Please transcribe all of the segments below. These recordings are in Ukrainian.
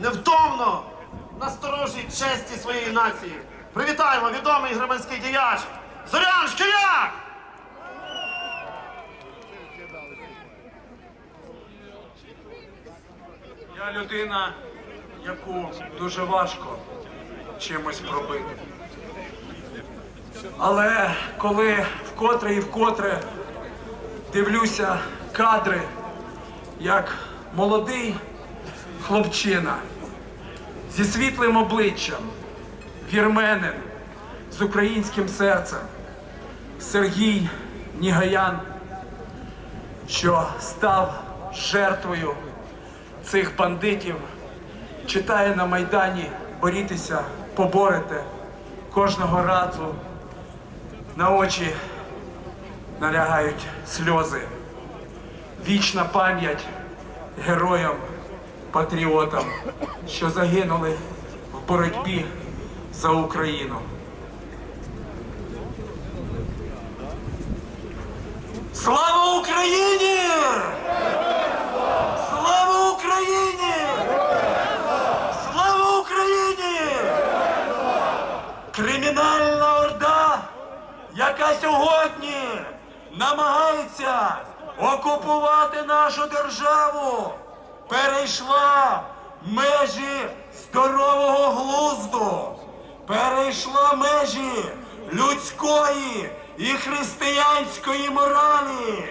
невтомно насторожі честі своєї нації. Привітаємо відомий громадський діяч Зорян Шкіряк! Я людина, яку дуже важко чимось пробити. Але коли вкотре і вкотре дивлюся кадри, як молодий хлопчина зі світлим обличчям, вірменин з українським серцем, Сергій Нігаян, що став жертвою цих бандитів, читає на Майдані борітеся, поборете кожного разу на очі налягають сльози. Вічна пам'ять героям, патріотам, що загинули в боротьбі за Україну. Слава Україні! Слава Україні! Слава Україні! Кримінальна орда, яка сьогодні намагається окупувати нашу державу, перейшла межі здорового глузду, перейшла межі людської і християнської моралі,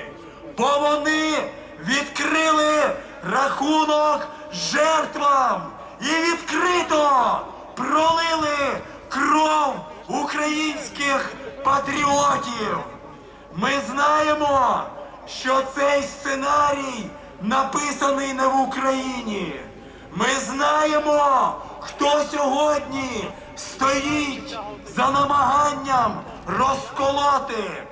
бо вони відкрили рахунок жертвам і відкрито пролили кров українських патріотів. Ми знаємо, що цей сценарій написаний не в Україні. Ми знаємо, хто сьогодні стоїть за намаганням розколоти,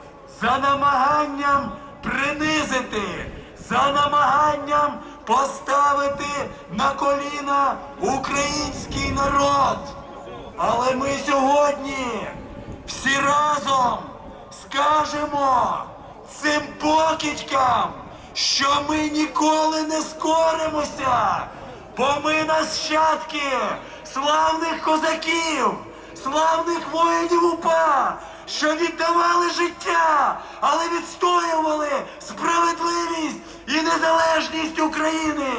за намаганням принизити, за намаганням поставити на коліна український народ. Але ми сьогодні всі разом скажемо цим покидькам, що ми ніколи не скоримося, бо ми нащадки славних козаків, славних воїнів УПА, що віддавали життя, але відстоювали справедливість і незалежність України.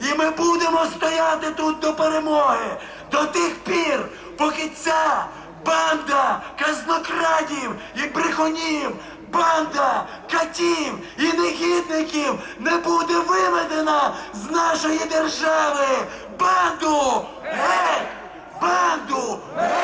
І ми будемо стояти тут до перемоги, до тих пір, поки ця банда казнокрадів і брехунів, банда катів і негідників не буде виведена з нашої держави. Банду! Геть! Банду! Геть!